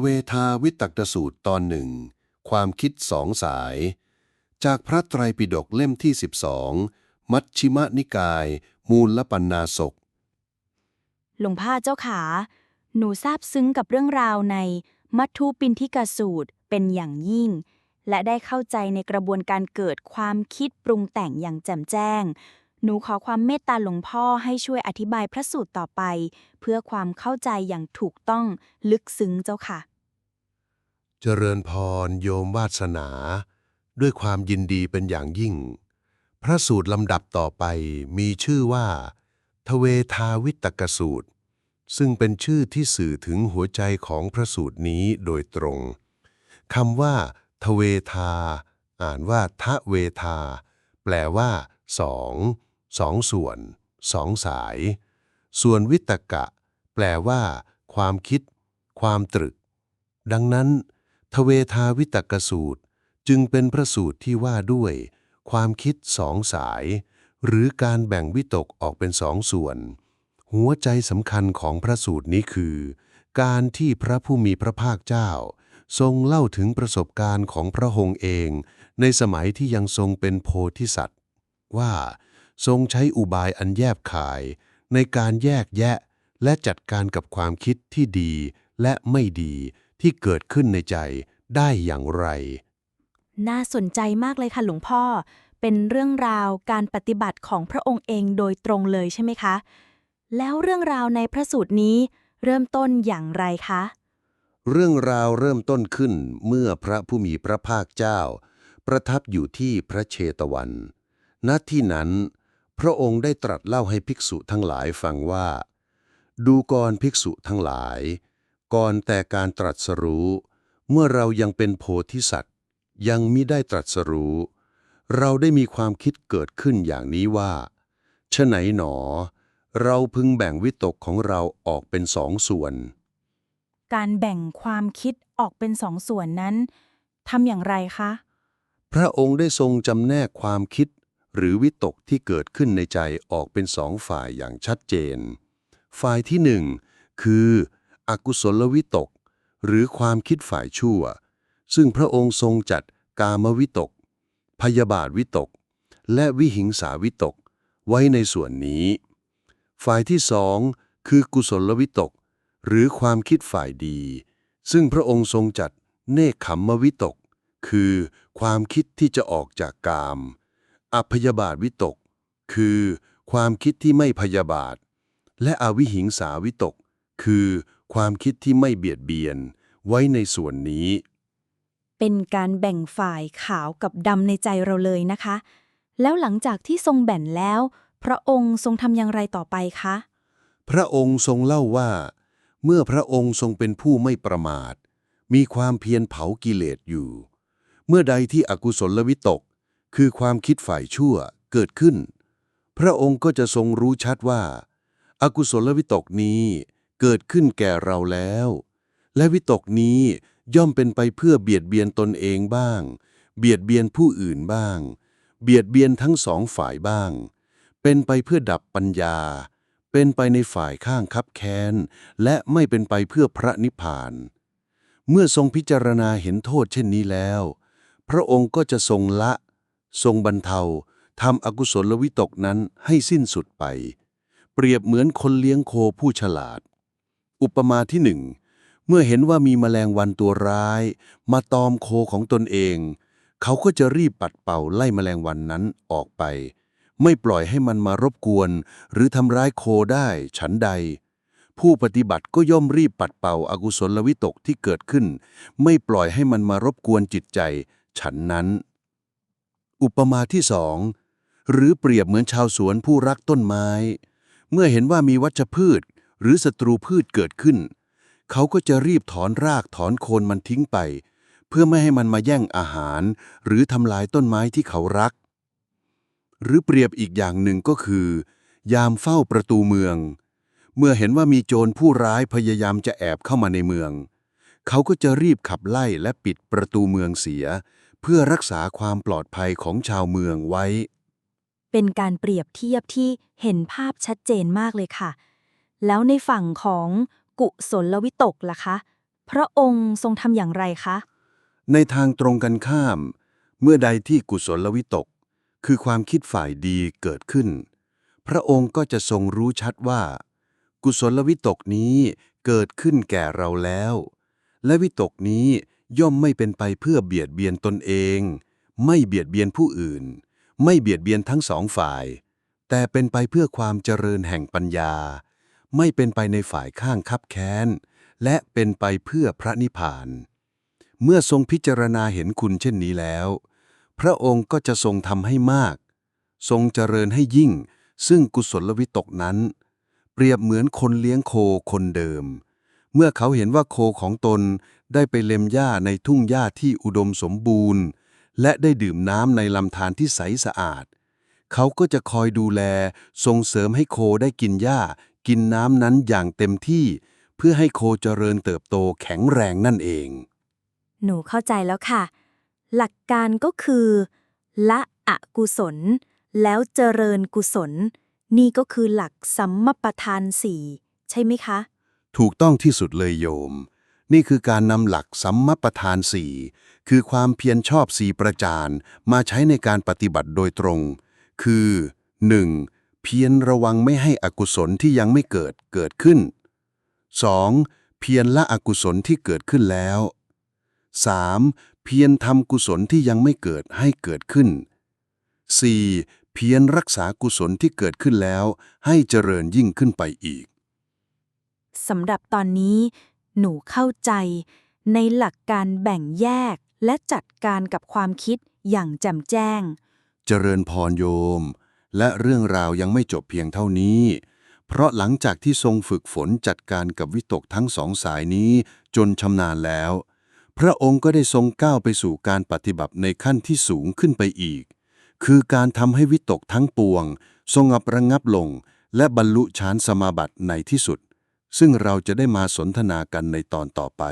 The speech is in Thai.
เวทาวิตักสูตรตอนหนึ่ง ความคิดสองสาย จากพระไตรปิฎกเล่มที่ 12 มัชชิมนิกาย มูลปัญนาศก หลวงพ่อเจ้าขา หนูซาบซึ้งกับเรื่องราวในมัทธุปินทิกสูตรเป็นอย่างยิ่ง และได้เข้าใจในกระบวนการเกิดความคิดปรุงแต่งอย่างแจ่มแจ้ง หนูขอความเมตตาหลวงพ่อให้ช่วยอธิบายพระสูตรต่อไป เพื่อความเข้าใจอย่างถูกต้องลึกซึ้งเจ้าค่ะ เจริญพรโยมวาสนา ด้วยความยินดีเป็นอย่างยิ่ง พระสูตรลำดับต่อไปมีชื่อว่า ทเวทาวิตกสูตร ซึ่งเป็นชื่อที่สื่อถึงหัวใจของพระสูตรนี้โดยตรงคำว่า ทเวทา อ่านว่าทะเวทา แปลว่าสอง สองส่วนสองสาย ส่วนวิตกะ แปลว่า ความคิด ความตรึก ดังนั้น ทเวทาวิตกสูตร จึงเป็นพระสูตรที่ว่าด้วย ความคิดสองสาย หรือการแบ่งวิตกออกเป็นสองส่วน หัวใจสำคัญของพระสูตรนี้คือ การที่พระผู้มีพระภาคเจ้า ทรงเล่าถึงประสบการณ์ของพระองค์เอง ในสมัยที่ยังทรงเป็นโพธิสัตว์ ว่า ทรงใช้อุบายอันแยบคาย ในการแยกแยะและจัดการกับความคิดที่ดีและไม่ดีที่เกิดขึ้นในใจได้อย่างไร น่าสนใจมากเลยค่ะหลวงพ่อ เป็นเรื่องราวการปฏิบัติของพระองค์เองโดยตรงเลยใช่ไหมคะ แล้วเรื่องราวในพระสูตรนี้เริ่มต้นอย่างไรคะ เรื่องราวเริ่มต้นขึ้นเมื่อพระผู้มีพระภาคเจ้า ประทับอยู่ที่พระเชตวัน ณ ที่นั้น พระองค์ได้ตรัสเล่าให้ภิกษุทั้งหลายฟังว่า ดูก่อนภิกษุทั้งหลาย ก่อนแต่การตรัสรู้ เมื่อเรายังเป็นโพธิสัตว์ ยังมิได้ตรัสรู้ เราได้มีความคิดเกิดขึ้นอย่างนี้ว่าฉะไหนหนอ เราพึงแบ่งวิตกของเราออกเป็นสองส่วน การแบ่งความคิดออกเป็นสองส่วนนั้นทำอย่างไรคะ พระองค์ได้ทรงจำแนกความคิด หรือวิตกที่เกิดขึ้นในใจออกเป็นสองฝ่ายอย่างชัดเจน ฝ่ายที่หนึ่งคือ อกุศลวิตก หรือความคิดฝ่ายชั่ว ซึ่งพระองค์ทรงจัดกามวิตก พยาบาทวิตก และวิหิงสาวิตก ไว้ในส่วนนี้ ฝ่ายที่สองคือกุศลวิตก หรือความคิดฝ่ายดี ซึ่งพระองค์ทรงจัดเนคขมมวิตก คือความคิดที่จะออกจากกาม อพยาบาทวิตก คือความคิดที่ไม่พยาบาท และอวิหิงสาวิตก คือความคิดที่ไม่เบียดเบียน ไว้ในส่วนนี้ เป็นการแบ่งฝ่ายขาวกับดำในใจเราเลยนะคะ แล้วหลังจากที่ทรงแบ่งแล้ว พระองค์ทรงทำอย่างไรต่อไปคะ พระองค์ทรงเล่าว่า เมื่อพระองค์ทรงเป็นผู้ไม่ประมาท มีความเพียรเผากิเลสอยู่ เมื่อใดที่อกุศลวิตก คือความคิดฝ่ายชั่วเกิดขึ้น พระองค์ก็จะทรงรู้ชัดว่า อากุศลวิตกนี้เกิดขึ้นแก่เราแล้ว และวิตกนี้ย่อมเป็นไปเพื่อเบียดเบียนตนเองบ้าง เบียดเบียนผู้อื่นบ้าง เบียดเบียนทั้งสองฝ่ายบ้าง เป็นไปเพื่อดับปัญญา เป็นไปในฝ่ายข้างคับแค้น และไม่เป็นไปเพื่อพระนิพพาน เมื่อทรงพิจารณาเห็นโทษเช่นนี้แล้ว พระองค์ก็จะทรงละ ทรงบรรเทาทำอกุศลวิตกนั้นให้สิ้นสุดไป เปรียบเหมือนคนเลี้ยงโคผู้ฉลาด อุปมาที่หนึ่ง เมื่อเห็นว่ามีแมลงวันตัวร้าย มาตอมโคของตนเอง เขาก็จะรีบปัดเป่าไล่แมลงวันนั้นออกไป ไม่ปล่อยให้มันมารบกวน หรือทำร้ายโคได้ฉันใด ผู้ปฏิบัติก็ย่อมรีบปัดเป่าอากุศลวิตกที่เกิดขึ้น ไม่ปล่อยให้มันมารบกวนจิตใจ ฉันนั้น อุปมาที่สองหรือเปรียบเหมือนชาวสวนผู้รักต้นไม้ เมื่อเห็นว่ามีวัชพืช หรือศัตรูพืชเกิดขึ้น เขาก็จะรีบถอนรากถอนโคนมันทิ้งไป เพื่อไม่ให้มันมาแย่งอาหาร หรือทำลายต้นไม้ที่เขารัก หรือเปรียบอีกอย่างหนึ่งก็คือ ยามเฝ้าประตูเมือง เมื่อเห็นว่ามีโจรผู้ร้ายพยายามจะแอบเข้ามาในเมือง เขาก็จะรีบขับไล่และปิดประตูเมืองเสีย เพื่อรักษาความปลอดภัยของชาวเมืองไว้ เป็นการเปรียบเทียบที่เห็นภาพชัดเจนมากเลยค่ะ แล้วในฝั่งของกุศลวิตกล่ะคะ พระองค์ทรงทำอย่างไรคะ ในทางตรงกันข้าม เมื่อใดที่กุศลวิตก คือความคิดฝ่ายดีเกิดขึ้น พระองค์ก็จะทรงรู้ชัดว่า กุศลวิตกนี้เกิดขึ้นแก่เราแล้ว และวิตกนี้ ย่อมไม่เป็นไปเพื่อเบียดเบียนตนเอง ไม่เบียดเบียนผู้อื่น ไม่เบียดเบียนทั้งสองฝ่าย แต่เป็นไปเพื่อความเจริญแห่งปัญญา ไม่เป็นไปในฝ่ายข้างคับแค้น และเป็นไปเพื่อพระนิพพาน เมื่อทรงพิจารณาเห็นคุณเช่นนี้แล้ว พระองค์ก็จะทรงทำให้มาก ทรงเจริญให้ยิ่ง ซึ่งกุศลวิตกนั้น เปรียบเหมือนคนเลี้ยงโคคนเดิม เมื่อเขาเห็นว่าโคของตนได้ไปเล็มหญ้าในทุ่งหญ้าที่อุดมสมบูรณ์ และได้ดื่มน้ำในลำธารที่ใสสะอาด เขาก็จะคอยดูแลส่งเสริมให้โคได้กินหญ้า กินน้ำนั้นอย่างเต็มที่ เพื่อให้โคเจริญเติบโตแข็งแรงนั่นเอง หนูเข้าใจแล้วค่ะ หลักการก็คือ ละอกุศล แล้วเจริญกุศล นี่ก็คือหลักสัมมปทานสี่ใช่ไหมคะ ถูกต้องที่สุดเลยโยม นี่คือการนำหลักสัมมปทานสี่คือความเพียรชอบสีประจานมาใช้ในการปฏิบัติโดยตรง คือ 1. เพียรระวังไม่ให้อกุศลที่ยังไม่เกิดเกิดขึ้น 2. เพียรละอกุศลที่เกิดขึ้นแล้ว 3. เพียรทำกุศลที่ยังไม่เกิดให้เกิดขึ้น 4. เพียรรักษากุศลที่เกิดขึ้นแล้ว ให้เจริญยิ่งขึ้นไปอีก สำหรับตอนนี้ หนูเข้าใจ ในหลักการแบ่งแยกและจัดการกับความคิดอย่างแจ่มแจ้ง เจริญพรโยม และเรื่องราวยังไม่จบเพียงเท่านี้ เพราะหลังจากที่ทรงฝึกฝนจัดการกับวิตกทั้งสองสายนี้จนชำนาญแล้ว พระองค์ก็ได้ทรงก้าวไปสู่การปฏิบัติในขั้นที่สูงขึ้นไปอีก คือการทำให้วิตกทั้งปวง ทรงอับระงับลง และบรรลุฌานสมาบัติในที่สุด ซึ่งเราจะได้มาสนทนากันในตอนต่อไป